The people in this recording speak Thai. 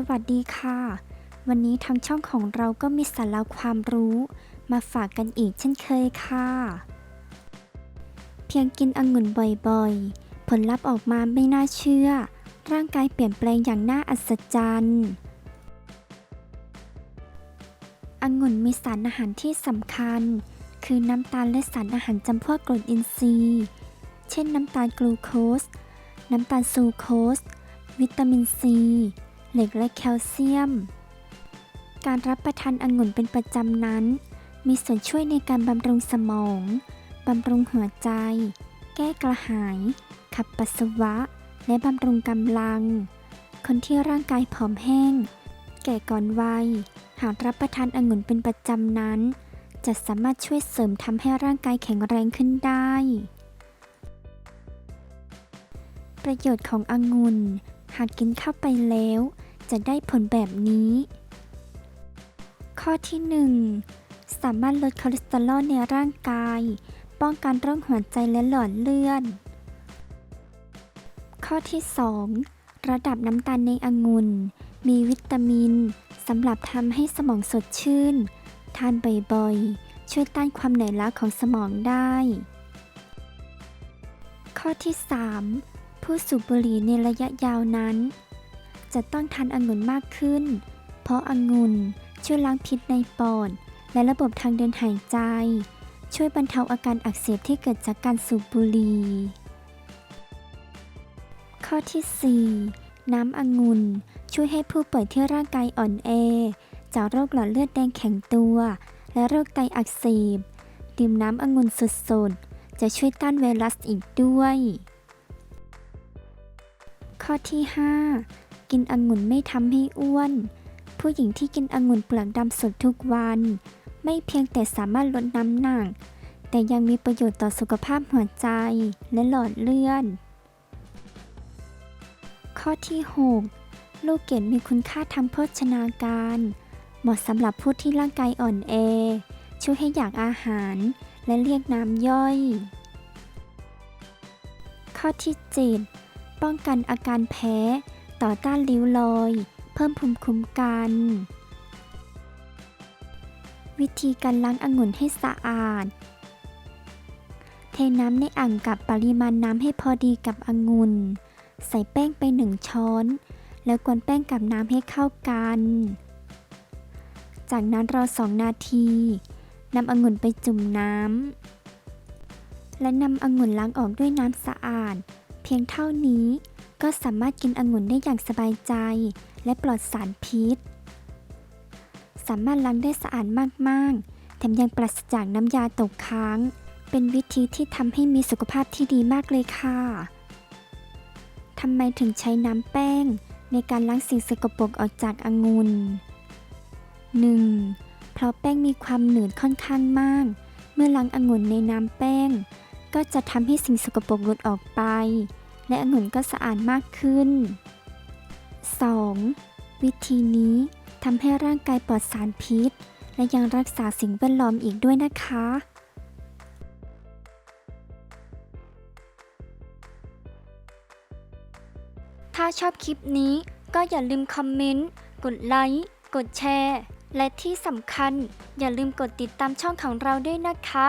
สวัสดีค่ะ วันนี้ทางช่องของเราก็มีสาระความรู้ มาฝากกันอีกเช่นเคยค่ะ เพียงกินองุ่นบ่อยๆ ผลลัพธ์ออกมาไม่น่าเชื่อ ร่างกายเปลี่ยนแปลงอย่างน่าอัศจรรย์องุ่นมีสารอาหารที่สำคัญ คือน้ำตาลและสารอาหารจำพวกกรดอินทรีย์ เช่นน้ำตาลกลูโคส น้ำตาลซูโคส วิตามินซี เหล็กและแคลเซียม การรับประทานองุ่นเป็นประจำนั้น มีส่วนช่วยในการบำรุงสมอง บำรุงหัวใจ แก้กระหาย ขับปัสสาวะ และบำรุงกำลัง คนที่ร่างกายผอมแห้ง แก่ก่อนวัย หากรับประทานองุ่นเป็นประจำนั้น จะสามารถช่วยเสริมทำให้ร่างกายแข็งแรงขึ้นได้ ประโยชน์ขององุ่น หากกินเข้าไปแล้ว จะได้ผลแบบนี้ ข้อที่ 1 สามารถลดคอเลสเตอรอลในร่างกาย ป้องกันโรคหัวใจและหลอดเลือด ข้อที่ 2 ระดับน้ำตาลในองุ่น มีวิตามินสำหรับทำให้สมองสดชื่น ทานบ่อยๆ ช่วยต้านความเหนื่อยล้าของสมองได้ ข้อที่ 3 ผู้สูบบุหรี่ในระยะยาวนั้น จะต้องทานองุ่นมากขึ้น เพราะองุ่นช่วยล้างพิษในปอดและระบบทางเดินหายใจ ช่วยบรรเทาอาการอักเสบที่เกิดจากการสูบบุหรี่ข้อที่ 4 น้ำองุ่นช่วยให้ผู้ป่วยที่ร่างกายอ่อนแอจากโรคหลอดเลือดแดงแข็งตัว และโรคไตอักเสบ ดื่มน้ำองุ่นสดๆ จะช่วยต้านไวรัสอีกด้วย ข้อที่ 5 กินองุ่นไม่ทำให้อ้วน ผู้หญิงที่กินองุ่นเปลือกดำสดทุกวัน ไม่เพียงแต่สามารถลดน้ำหนัก แต่ยังมีประโยชน์ต่อสุขภาพหัวใจและหลอดเลือด ข้อที่ 6 ลูกเกดมีคุณค่าทางโภชนาการ เหมาะสำหรับผู้ที่ร่างกายอ่อนแอ ช่วยให้อยากอาหารและเรียกน้ำย่อย ข้อที่ 7 ป้องกันอาการแพ้ ต่อต้านริ้วรอย เพิ่มภูมิคุ้มกัน วิธีการล้างองุ่นให้สะอาด เทน้ำในอ่างกับปริมาณน้ำให้พอดีกับองุ่น ใส่แป้งไปหนึ่งช้อน แล้วกวนแป้งกับน้ำให้เข้ากัน จากนั้นรอสองนาทีนำองุ่นไปจุ่มน้ำและนำองุ่นล้างออกด้วยน้ำสะอาด เพียงเท่านี้ ก็สามารถกินองุ่นได้อย่างสบายใจ และปลอดสารพิษ สามารถล้างได้สะอาดมากๆ แถมยังปราศจากน้ำยาตกค้าง เป็นวิธีที่ทำให้มีสุขภาพที่ดีมากเลยค่ะทำไมถึงใช้น้ำแป้ง ในการล้างสิ่งสกปรกออกจากองุ่น 1. เพราะแป้งมีความหนืดค่อนข้างมาก เมื่อล้างองุ่นในน้ำแป้ง ก็จะทำให้สิ่งสกปรกหลุดออกไป และองุ่นก็สะอาดมากขึ้น 2. วิธีนี้ทำให้ร่างกายปลอดสารพิษ และยังรักษาสิ่งแวดล้อมอีกด้วยนะคะ ถ้าชอบคลิปนี้ก็อย่าลืมคอมเมนต์ กดไลค์ กดแชร์ และที่สำคัญ อย่าลืมกดติดตามช่องของเราด้วยนะคะ